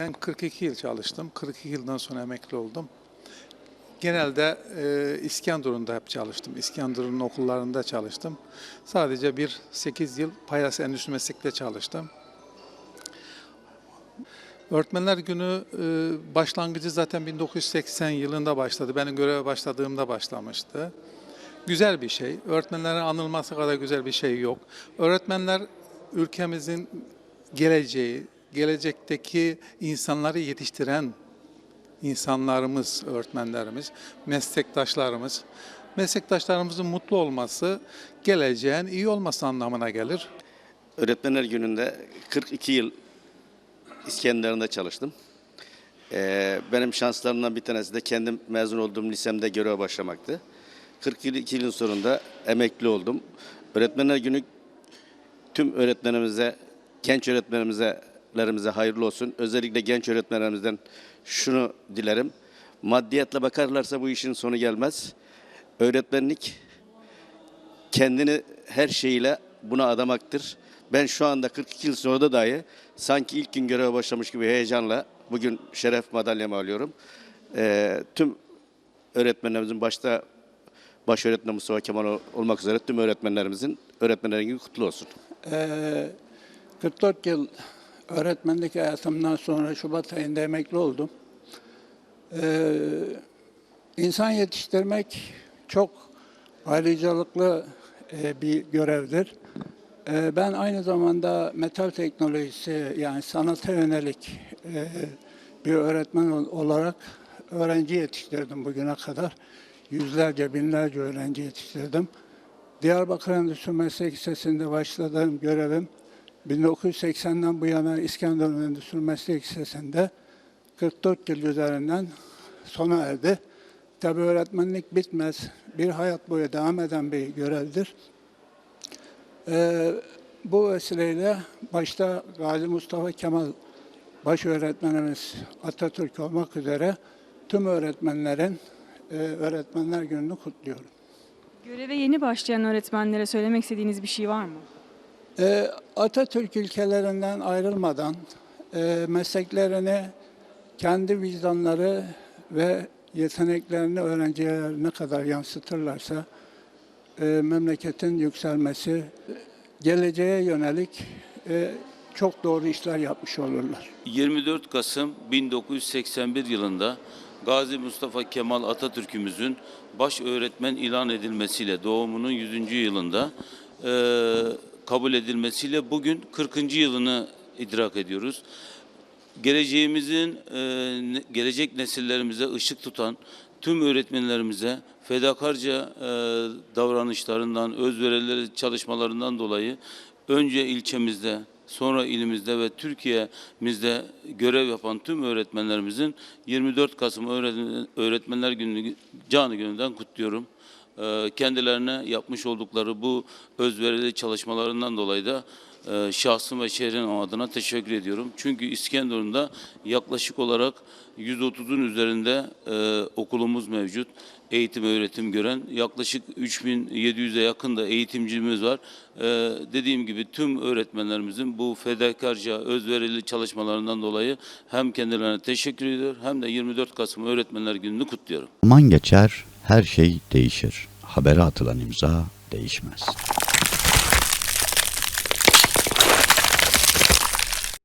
Ben 42 yıl çalıştım. 42 yıldan sonra emekli oldum. Genelde e, İskenderun'da hep çalıştım. İskenderun'un okullarında çalıştım. Sadece bir 8 yıl Payas Endüstri Meslek'te çalıştım. Öğretmenler Günü e, başlangıcı zaten 1980 yılında başladı. Benim göreve başladığımda başlamıştı. Güzel bir şey. Öğretmenlerin anılması kadar güzel bir şey yok. Öğretmenler ülkemizin geleceği, gelecekteki insanları yetiştiren insanlarımız, öğretmenlerimiz, meslektaşlarımız. Meslektaşlarımızın mutlu olması, geleceğin iyi olması anlamına gelir. Öğretmenler Günü'nde 42 yıl İskenderun'da çalıştım. Ee, benim şanslarımdan bir tanesi de kendim mezun olduğum lisemde göreve başlamaktı. 42 yılın sonunda emekli oldum. Öğretmenler Günü tüm öğretmenimize, genç öğretmenimize lerimize hayırlı olsun. Özellikle genç öğretmenlerimizden şunu dilerim. Maddiyatla bakarlarsa bu işin sonu gelmez. Öğretmenlik kendini her şeyiyle buna adamaktır. Ben şu anda 42 yıl sonra da dahi sanki ilk gün göreve başlamış gibi heyecanla bugün şeref madalyamı alıyorum. Ee, tüm öğretmenlerimizin başta baş öğretmen Mustafa Kemal olmak üzere tüm öğretmenlerimizin öğretmenlerin günü kutlu olsun. Ee, 44 yıl öğretmenlik hayatımdan sonra Şubat ayında emekli oldum. Ee, insan yetiştirmek çok ayrıcalıklı e, bir görevdir. Ee, ben aynı zamanda metal teknolojisi yani sanata yönelik e, bir öğretmen ol- olarak öğrenci yetiştirdim bugüne kadar. Yüzlerce, binlerce öğrenci yetiştirdim. Diyarbakır Endüstri Meslek Lisesi'nde başladığım görevim 1980'den bu yana İskenderun Endüstri Meslek Lisesi'nde 44 yıl üzerinden sona erdi. Tabi öğretmenlik bitmez. Bir hayat boyu devam eden bir görevdir. Ee, bu vesileyle başta Gazi Mustafa Kemal baş öğretmenimiz Atatürk olmak üzere tüm öğretmenlerin e, Öğretmenler Günü'nü kutluyorum. Göreve yeni başlayan öğretmenlere söylemek istediğiniz bir şey var mı? Ee, Atatürk ilkelerinden ayrılmadan e, mesleklerini kendi vicdanları ve yeteneklerini öğrencilerine kadar yansıtırlarsa e, memleketin yükselmesi, geleceğe yönelik e, çok doğru işler yapmış olurlar. 24 Kasım 1981 yılında Gazi Mustafa Kemal Atatürk'ümüzün baş öğretmen ilan edilmesiyle doğumunun 100. yılında kabul edilmesiyle bugün 40. yılını idrak ediyoruz. Geleceğimizin e, gelecek nesillerimize ışık tutan tüm öğretmenlerimize fedakarca e, davranışlarından, özverileri çalışmalarından dolayı önce ilçemizde, sonra ilimizde ve Türkiye'mizde görev yapan tüm öğretmenlerimizin 24 Kasım Öğretmen- Öğretmenler Günü canı gönülden kutluyorum. Ee, Kendilerine yapmış oldukları bu özverili çalışmalarından dolayı da e, şahsım ve şehrin adına teşekkür ediyorum. Çünkü İskenderun'da yaklaşık olarak 130'un üzerinde e, okulumuz mevcut. Eğitim öğretim gören yaklaşık 3700'e yakın da eğitimcimiz var. E, dediğim gibi tüm öğretmenlerimizin bu fedakarca özverili çalışmalarından dolayı hem kendilerine teşekkür ediyor hem de 24 Kasım Öğretmenler Günü'nü kutluyorum. Zaman geçer, her şey değişir. Habere atılan imza değişmez.